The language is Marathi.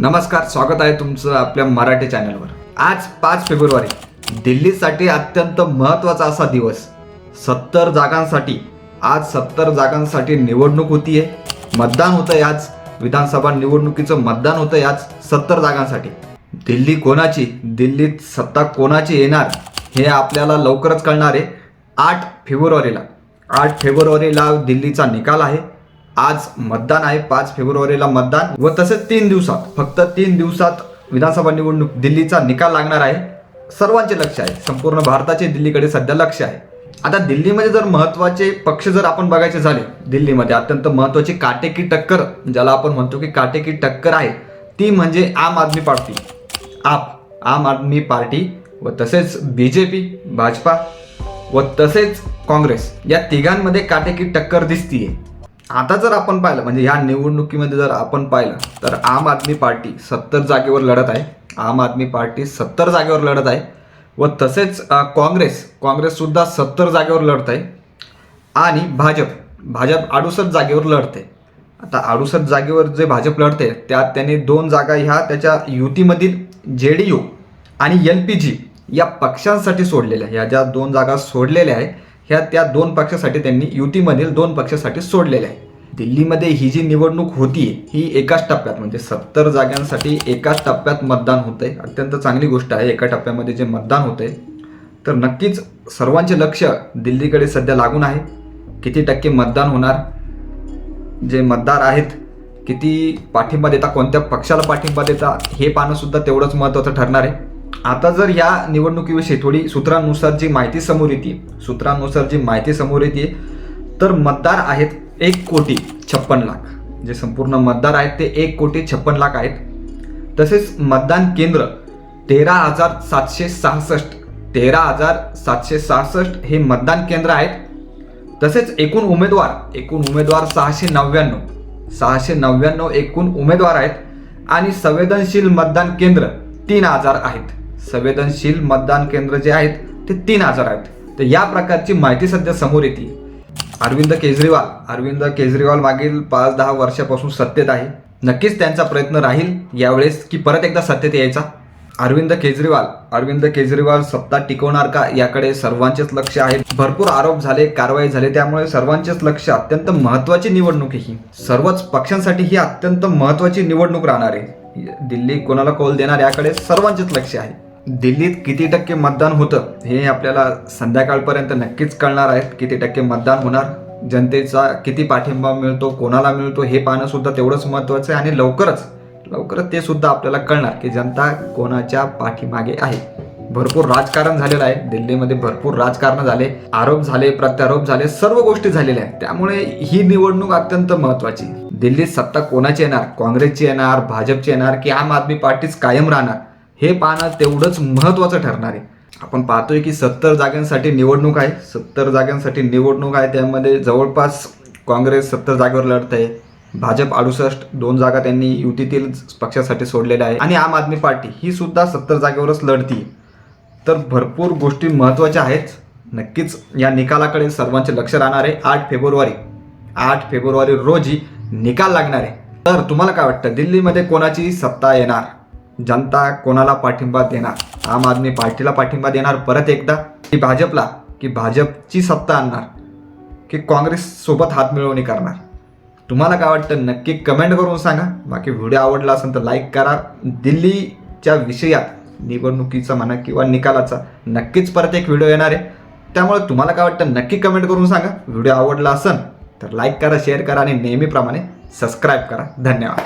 नमस्कार स्वागत आहे तुमचं आपल्या मराठी चॅनलवर. आज पाच फेब्रुवारी दिल्लीसाठी अत्यंत महत्त्वाचा असा दिवस. सत्तर जागांसाठी आज सत्तर जागांसाठी निवडणूक होतीये. मतदान होतं आज विधानसभा निवडणुकीचं मतदान होतं आज सत्तर जागांसाठी. दिल्ली कोणाची दिल्लीत सत्ता कोणाची येणार हे आपल्याला लवकरच कळणार आहे. आठ फेब्रुवारीला आठ फेब्रुवारीला दिल्लीचा निकाल आहे. आज मतदान आहे पाच फेब्रुवारीला मतदान. व तसेच तीन दिवसात फक्त तीन दिवसात विधानसभा निवडणूक दिल्लीचा निकाल लागणार आहे. सर्वांचे लक्ष आहे संपूर्ण भारताचे दिल्लीकडे सध्या लक्ष आहे. आता दिल्लीमध्ये जर महत्त्वाचे पक्ष जर आपण बघायचे झाले दिल्लीमध्ये अत्यंत महत्वाची काटेकी टक्कर ज्याला आपण म्हणतो की काटेकी टक्कर आहे ती म्हणजे आम आदमी पार्टी. आप आम आदमी पार्टी व तसेच बी जे पी भाजपा व तसेच काँग्रेस या तिघांमध्ये काटेकी टक्कर दिसतीये. आता जर आपण पाहिलं म्हणजे ह्या निवडणुकीमध्ये जर आपण पाहिलं तर आम आदमी पार्टी सत्तर जागेवर लढत आहे. आम आदमी पार्टी सत्तर जागेवर लढत आहे. व तसेच काँग्रेस काँग्रेससुद्धा सत्तर जागेवर लढत आहे. आणि भाजप भाजप अडुसष्ट जागेवर लढते. आता अडुसष्ट जागेवर जे भाजप लढते त्यात त्यांनी दोन जागा ह्या त्याच्या युतीमधील जे डी यू आणि एल पी जी या पक्षांसाठी सोडलेल्या ह्या ज्या दोन जागा सोडलेल्या आहे ह्या त्या दोन पक्षासाठी त्यांनी युतीमधील दोन पक्षासाठी सोडलेल्या आहे. दिल्लीमध्ये ही जी निवडणूक होती ही एकाच टप्प्यात म्हणजे सत्तर जागांसाठी एकाच टप्प्यात मतदान होतंय. अत्यंत चांगली गोष्ट आहे एका टप्प्यामध्ये जे मतदान होतंय. तर नक्कीच सर्वांचे लक्ष दिल्लीकडे सध्या लागून आहे. किती टक्के मतदान होणार जे मतदार आहेत किती पाठिंबा देता कोणत्या पक्षाला पाठिंबा देता हे पाहणंसुद्धा तेवढंच महत्त्वाचं ठरणार आहे. आता जर या निवडणुकीविषयी थोडी सूत्रांनुसार जी माहिती समोर येते सूत्रांनुसार जी माहिती समोर येते तर मतदार आहेत एक कोटी छप्पन लाख. जे संपूर्ण मतदार आहेत ते एक कोटी छप्पन लाख आहेत. तसेच मतदान केंद्र तेरा हजार सातशे सहासष्ट तेरा हजार सातशे सहासष्ट हे मतदान केंद्र आहेत. तसेच एकूण उमेदवार एकूण उमेदवार सहाशे नव्याण्णव सहाशे नव्याण्णव एकूण उमेदवार आहेत आणि संवेदनशील मतदान केंद्र तीन हजार आहेत. संवेदनशील मतदान केंद्र जे आहेत ते तीन हजार आहेत. तर या प्रकारची माहिती सध्या समोर येते. अरविंद केजरीवाल. अरविंद केजरीवाल मागील पाच दहा वर्षापासून सत्तेत आहे. नक्कीच त्यांचा प्रयत्न राहील यावेळेस की परत एकदा सत्तेत यायचा. अरविंद केजरीवाल. अरविंद केजरीवाल सत्ता टिकवणार का याकडे सर्वांचेच लक्ष आहे. भरपूर आरोप झाले कारवाई झाले त्यामुळे सर्वांचेच लक्ष अत्यंत महत्वाची निवडणूक ही. सर्वच पक्षांसाठी ही अत्यंत महत्वाची निवडणूक राहणार आहे. दिल्ली कोणाला कौल देणार याकडे सर्वांचेच लक्ष आहे. दिल्लीत किती टक्के मतदान होतं हे आपल्याला संध्याकाळपर्यंत नक्कीच कळणार आहे किती टक्के मतदान होणार जनतेचा किती पाठिंबा मिळतो कोणाला मिळतो हे पाहणं सुद्धा तेवढंच महत्त्वाचं आहे आणि लवकरच लवकरच ते सुद्धा आपल्याला कळणार की जनता कोणाच्या पाठीमागे आहे. भरपूर राजकारण झालेलं आहे. दिल्लीमध्ये भरपूर राजकारण झाले आरोप झाले प्रत्यारोप झाले सर्व गोष्टी झालेल्या आहेत. त्यामुळे ही निवडणूक अत्यंत महत्वाची दिल्लीत सत्ता कोणाची येणार? काँग्रेसची येणार? भाजपची येणार? की आम आदमी पार्टीच कायम राहणार? हे पाहणं तेवढंच महत्त्वाचं ठरणार आहे. आपण पाहतोय की सत्तर जागांसाठी निवडणूक आहे. सत्तर जागांसाठी निवडणूक आहे. त्यामध्ये जवळपास काँग्रेस सत्तर जागेवर लढत आहे. भाजप अडुसष्ट दोन जागा त्यांनी युतीतील पक्षासाठी सोडलेल्या आहे आणि आम आदमी पार्टी ही सुद्धा सत्तर जागेवरच लढती तर भरपूर गोष्टी महत्त्वाच्या आहेत. नक्कीच या निकालाकडे सर्वांचे लक्ष राहणार आहे. आठ फेब्रुवारी आठ फेब्रुवारी रोजी निकाल लागणार आहे. तर तुम्हाला काय वाटतं? दिल्लीमध्ये कोणाची सत्ता येणार? जनता कोणाला पाठिंबा देणार? आम आदमी पार्टीला पाठिंबा देणार? परत एकदा की भाजपला की भाजपची सत्ता आणणार की काँग्रेस सोबत हात मिळवणी करणार? तुम्हाला काय वाटतं? नक्की कमेंट करून सांगा. बाकी व्हिडिओ आवडला असेल तर लाईक करा. दिल्लीच्या विषयात निवडणुकीचा म्हणा किंवा निकालाचा नक्कीच परत एक व्हिडिओ येणार आहे. त्यामुळे तुम्हाला काय वाटतं? नक्की कमेंट करून सांगा. व्हिडिओ आवडला असेल तर लाईक करा शेअर करा आणि नेहमीप्रमाणे सबस्क्राईब करा. धन्यवाद.